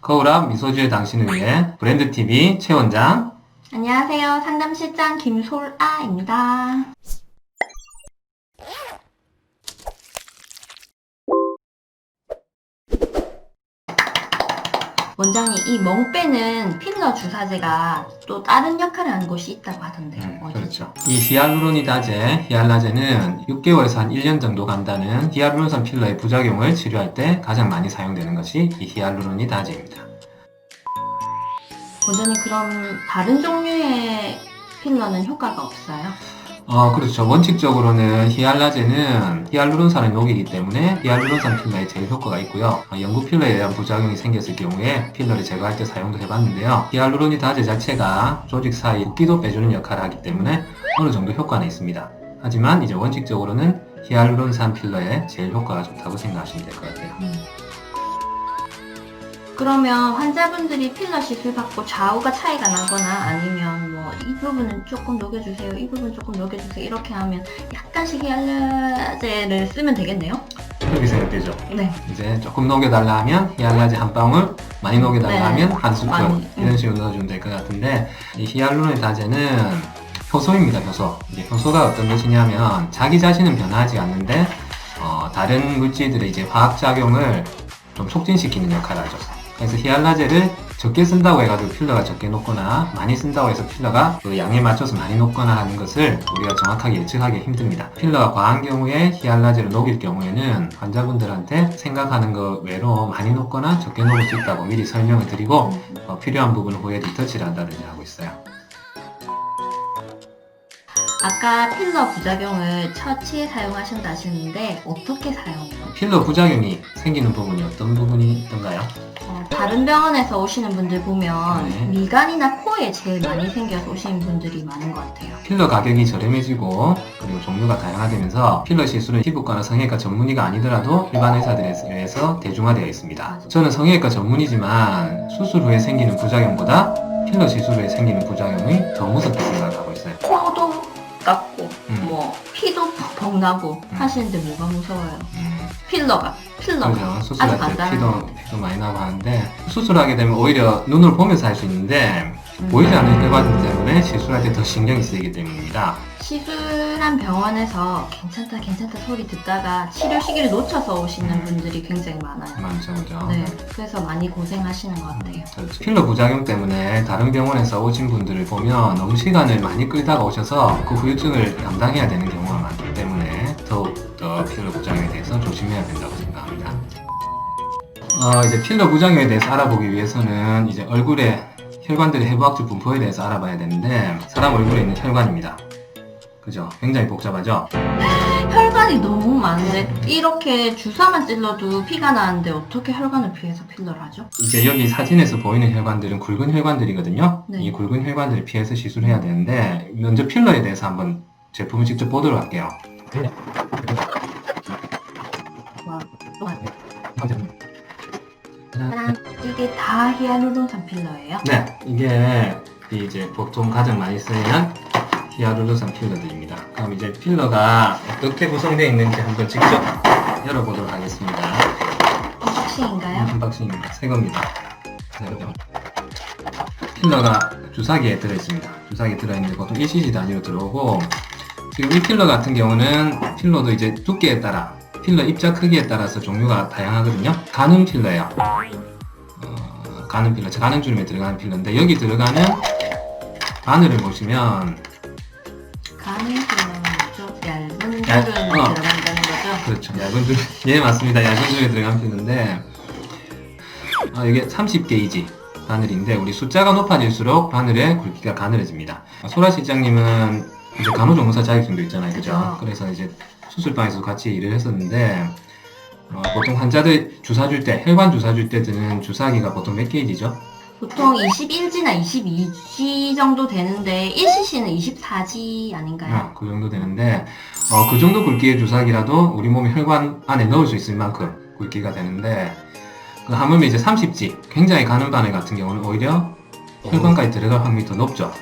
거울 앞 미소지의 당신을 위해 브랜드 TV 최 원장. 안녕하세요. 상담실장 김솔아입니다. 원장님, 이 멍 빼는 필러 주사제가 또 다른 역할을 하는 곳이 있다고 하던데요. 음, 어디죠? 그렇죠. 이 히알루로니다제, 히알라제는 6개월에서 한 1년 정도 간다는 히알루론산 필러의 부작용을 치료할 때 가장 많이 사용되는 것이 이 히알루로니다제입니다. 원장님, 그럼 다른 종류의 필러는 효과가 없어요? 어, 그렇죠. 원칙적으로는 히알라제는 히알루론산의 녹이기 때문에 히알루론산 필러에 제일 효과가 있고요. 어, 연구 필러에 대한 부작용이 생겼을 경우에 필러를 제거할 때 사용도 해봤는데요. 히알루로니다제 자체가 조직 사이 붓기도 빼주는 역할을 하기 때문에 어느 정도 효과는 있습니다. 하지만 이제 원칙적으로는 히알루론산 필러에 제일 효과가 좋다고 생각하시면 될 것 같아요. 그러면 환자분들이 필러 시술 받고 좌우가 차이가 나거나 아니면 뭐 이 부분은 조금 녹여주세요, 이 부분 조금 녹여주세요 이렇게 하면 약간씩 히알라제를 쓰면 되겠네요? 그렇게 생각되죠. 네. 이제 조금 녹여달라 하면 히알라제 한 방울, 많이 녹여달라 네. 하면 한 스푼 많이, 이런 식으로 넣어주면 될 것 같은데 이 히알루로니다제는 효소입니다. 효소. 이제 효소가 어떤 것이냐면 자기 자신은 변하지 않는데 어, 다른 물질들의 이제 화학 작용을 좀 촉진시키는 역할을 하죠. 그래서 히알라제를 적게 쓴다고 해가지고 필러가 적게 녹거나 많이 쓴다고 해서 필러가 그 양에 맞춰서 많이 녹거나 하는 것을 우리가 정확하게 예측하기 힘듭니다. 필러가 과한 경우에 히알라제를 녹일 경우에는 환자분들한테 생각하는 것 외로 많이 녹거나 적게 녹을 수 있다고 미리 설명을 드리고 어, 필요한 부분 후에 리터치를 한다든지 하고 있어요. 아까 필러 부작용을 처치에 사용하신다 하시는데 어떻게 사용해요? 필러 부작용이 생기는 부분이 어떤 부분이 있던가요? 어, 다른 병원에서 오시는 분들 보면 네. 미간이나 코에 제일 많이 생겨서 오시는 분들이 많은 것 같아요. 필러 가격이 저렴해지고 그리고 종류가 다양화되면서 필러 시술은 피부과나 성형외과 전문의가 아니더라도 일반 의사들에 의해서 대중화되어 있습니다. 저는 성형외과 전문이지만 수술 후에 생기는 부작용보다 필러 시술 후에 생기는 부작용이 더 무섭게 생각하고 있어요. 코도 깎고 음. 뭐 피도 벅 나고 음. 하시는데 뭐가 무서워요? 음, 필러가 필러가 그죠. 아주 수술할 때 간단한 피도, 거. 피도 많이 나고 하는데 수술하게 되면 오히려 눈을 보면서 할 수 있는데 음. 보이지 않는 혈관 때문에 시술할 때 더 신경이 쓰이기 때문입니다. 시술한 병원에서 괜찮다 괜찮다 소리 듣다가 치료 시기를 놓쳐서 오시는 음. 분들이 굉장히 많아요. 많죠, 그죠? 네, 그래서 많이 고생하시는 것 같아요. 그렇죠. 필러 부작용 때문에 다른 병원에서 오신 분들을 보면 너무 시간을 많이 끌다가 오셔서 그 후유증을 담당해야 되는 경우가 많기 때문에 더욱 더 필러 부작용에 대해서 조심해야 된다고 생각합니다. 어, 이제 필러 부작용에 대해서 알아보기 위해서는 이제 얼굴에 혈관들의 해부학적 분포에 대해서 알아봐야 되는데 사람 얼굴에 있는 혈관입니다. 그죠? 굉장히 복잡하죠? 혈관이 너무 많은데 이렇게 주사만 찔러도 피가 나는데 어떻게 혈관을 피해서 필러를 하죠? 이제 여기 사진에서 보이는 혈관들은 굵은 혈관들이거든요. 네. 이 굵은 혈관들을 피해서 시술해야 되는데 먼저 필러에 대해서 한번 제품을 직접 보도록 할게요. 와, 또 하네. 짜란, 이게 다 히알루론 산 필러예요? 네, 이게 이제 보통 가장 많이 쓰이는 히알루론산 필러들입니다. 그럼 이제 필러가 어떻게 구성되어 있는지 한번 직접 열어보도록 하겠습니다. 언박싱인가요? 한박스입니다. 새 겁니다. 새 거죠. 필러가 주사기에 들어있습니다. 주사기에 들어있는데 보통 1cc 단위로 들어오고 지금 이 필러 같은 경우는 필러도 이제 두께에 따라 필러 입자 크기에 따라서 종류가 다양하거든요. 가는 필러예요. 어, 가는 필러, 가는 주름에 들어가는 필러인데 여기 들어가는 바늘을 보시면 가는 필러는 뭐죠? 얇은 얇- 줄은 어. 들어간다는 거죠? 그렇죠. 얇은 줄, 예, 맞습니다. 얇은 줄에 들어간 필러인데, 어, 이게 30게이지 바늘인데, 우리 숫자가 높아질수록 바늘의 굵기가 가늘어집니다. 어, 소라 실장님은 이제 간호조무사 자격증도 있잖아요. 그죠? 그죠. 그래서 이제 수술방에서 같이 일을 했었는데, 어, 보통 환자들 주사 줄 때, 혈관 주사 줄 때 드는 주사기가 보통 몇 게이지죠? 보통 21G나 22G 정도 되는데 1cc는 24G 아닌가요? 어, 그 정도 되는데, 어, 그 정도 굵기의 주사기라도 우리 몸의 혈관 안에 넣을 수 있을 만큼 굵기가 되는데, 그 하물며 이제 30G, 굉장히 가는 바늘 같은 경우는 오히려 혈관까지 들어갈 확률이 더 높죠.